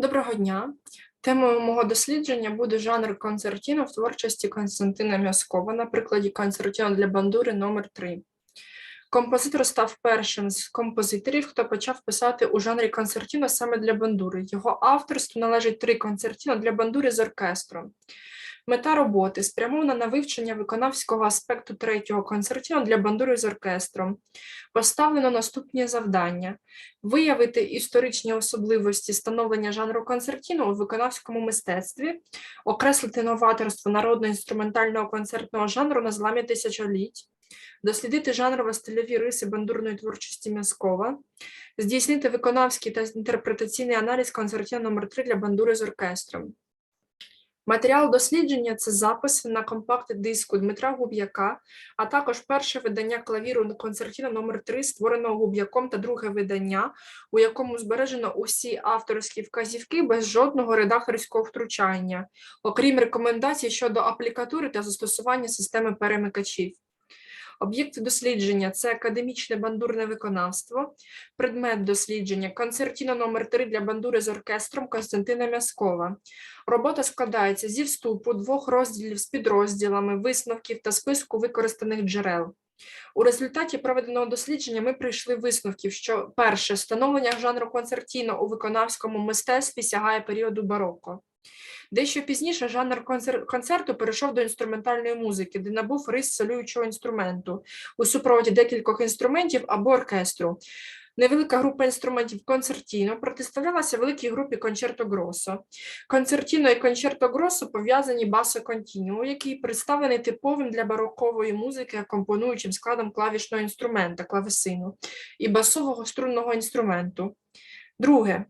Доброго дня. Темою мого дослідження буде жанр концертіно в творчості Константина М'яскова на прикладі концертіно для бандури номер 3 Композитор став першим з композиторів, хто почав писати у жанрі концертіно саме для бандури. Його авторству належить три концертіно для бандури з оркестром. Мета роботи спрямована на вивчення виконавського аспекту третього концертіно для бандури з оркестром. Поставлено наступні завдання: виявити історичні особливості становлення жанру концертіно у виконавському мистецтві, окреслити новаторство народно-інструментального концертного жанру на зламі тисячоліть, дослідити жанрово-стильові риси бандурної творчості М'язкова, здійснити виконавський та інтерпретаційний аналіз концертіно номер 3 для бандури з оркестром. Матеріал дослідження це записи на компакт-диску Дмитра Губ'яка, а також перше видання клавіру концертіна номер 3 створеного Губ'яком та друге видання, у якому збережено усі авторські вказівки без жодного редакторського втручання, окрім рекомендацій щодо аплікатури та застосування системи перемикачів. Об'єкт дослідження це академічне бандурне виконавство, предмет дослідження концертіно номер 3 для бандури з оркестром Константина М'яскова. Робота складається зі вступу двох розділів з підрозділами, висновків та списку використаних джерел. У результаті проведеного дослідження ми прийшли висновків, що перше становлення жанру концертіно у виконавському мистецтві сягає періоду бароко. Дещо пізніше жанр концерту перейшов до інструментальної музики, де набув рис солюючого інструменту у супроводі декількох інструментів або оркестру. Невелика група інструментів концертіно протиставлялася великій групі кончерто гросо. Концертіно і кончерто гросо пов'язані басо контініо, який представлений типовим для барокової музики акомпонуючим складом клавішного інструмента клавесину і басового струнного інструменту. Друге.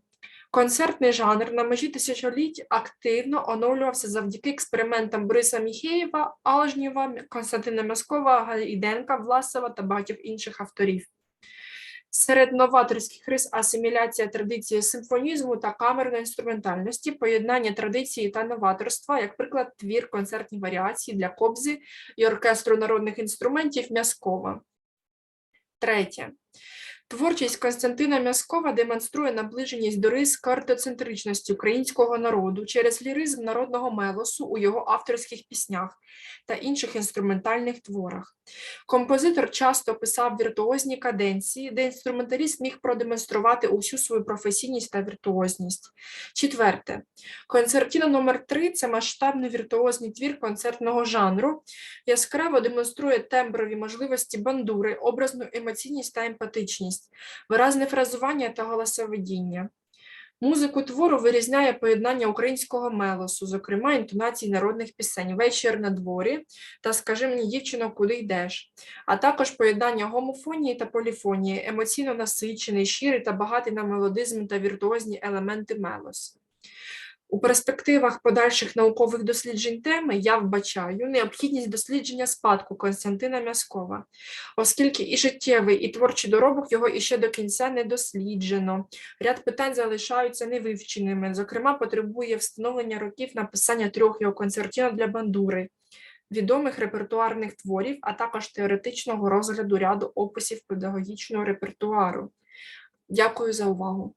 Концертний жанр на межі тисячоліть активно оновлювався завдяки експериментам Бориса Міхеєва, Алжнєва, Константина Мяскова, Гайденка, Власова та багатьох інших авторів. Серед новаторських рис асиміляція традиції симфонізму та камерної інструментальності, поєднання традиції та новаторства, як приклад твір концертні варіації для кобзи і оркестру народних інструментів Мяскова. Третє. Творчість Константина Мяскова демонструє наближеність до рис картоцентричності українського народу через ліризм народного мелосу у його авторських піснях та інших інструментальних творах. Композитор часто писав віртуозні каденції, де інструменталіст міг продемонструвати усю свою професійність та віртуозність. Четверте. Концертіно номер 3 це масштабний віртуозний твір концертного жанру, яскраво демонструє темброві можливості бандури, образну емоційність та емпатичність, виразне фразування та голосовидіння. Музику твору вирізняє поєднання українського мелосу, зокрема інтонацій народних пісень Вечір на дворі та Скажи мені, дівчино, куди йдеш, а також поєднання гомофонії та поліфонії, емоційно насичений, щирий та багатий на мелодизм та віртуозні елементи мелосу. У перспективах подальших наукових досліджень теми я вбачаю необхідність дослідження спадку Константина Мяскова, оскільки і життєвий, і творчий доробок його іще до кінця не досліджено. Ряд питань залишаються невивченими. Зокрема, потребує встановлення років написання трьох його концертів для бандури, відомих репертуарних творів, а також теоретичного розгляду ряду описів педагогічного репертуару. Дякую за увагу.